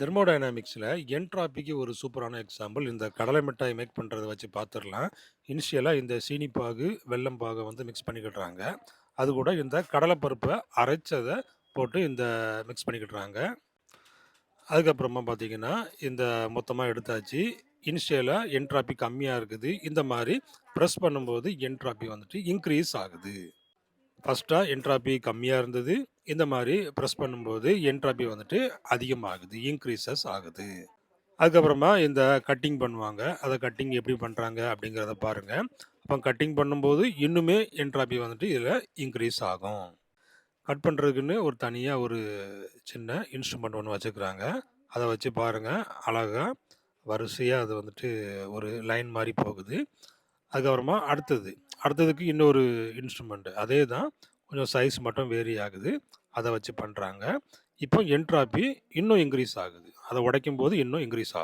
தெர்மோடைனாமிக்ஸில் என்ட்ராபிக்கு ஒரு சூப்பரான எக்ஸாம்பிள். இந்த கடலை மிட்டாய் மேக் பண்ணுறத வச்சு பார்த்துடலாம் இனிஷியலாக இந்த சீனிப்பாகு பாகு வெல்லம் பாகை வந்து மிக்ஸ் பண்ணிக்கிடுறாங்க. அது கூட இந்த கடலைப்பருப்பை அரைச்சதை போட்டு இந்த மிக்ஸ் பண்ணிக்கிடுறாங்க. அதுக்கப்புறமா பார்த்தீங்கன்னா இந்த மொத்தமாக எடுத்தாச்சு. இனிஷியலாக என்ட்ராபி கம்மியாக இருக்குது. இந்த மாதிரி ப்ரெஸ் பண்ணும்போது என்ட்ராபி வந்துட்டு இன்க்ரீஸ் ஆகுது. ஃபஸ்ட்டாக என்ட்ராபி கம்மியாக இருந்தது. இந்த மாதிரி ப்ரெஸ் பண்ணும்போது என்ட்ராபி வந்துட்டு அதிகமாகுது இன்க்ரீசஸ் ஆகுது. அதுக்கப்புறமா இந்த கட்டிங் பண்ணுவாங்க. அதை கட்டிங் எப்படி பண்ணுறாங்க அப்படிங்கிறத பாருங்கள் அப்போ கட்டிங் பண்ணும்போது இன்னுமே என்ட்ராபி வந்துட்டு இதில் இன்க்ரீஸ் ஆகும். கட் பண்ணுறதுக்குன்னு ஒரு தனியாக ஒரு சின்ன இன்ஸ்ட்ருமெண்ட் ஒன்று வச்சுக்கிறாங்க. அதை வச்சு பாருங்கள் அழகாக வரிசையாக அது வந்துட்டு ஒரு லைன் மாதிரி போகுது. அதுக்கப்புறமா அடுத்தது. அடுத்ததுக்கு இன்னொரு இன்ஸ்ட்ருமெண்ட் அதே தான் கொஞ்சம் சைஸ் மட்டும் வேரி ஆகுது. அதை வச்சு பண்ணுறாங்க இப்போ என்ட்ராபி இன்னும் இன்க்ரீஸ் ஆகுது. அதை உடைக்கும் போது இன்னும் இன்க்ரீஸ் ஆகுது.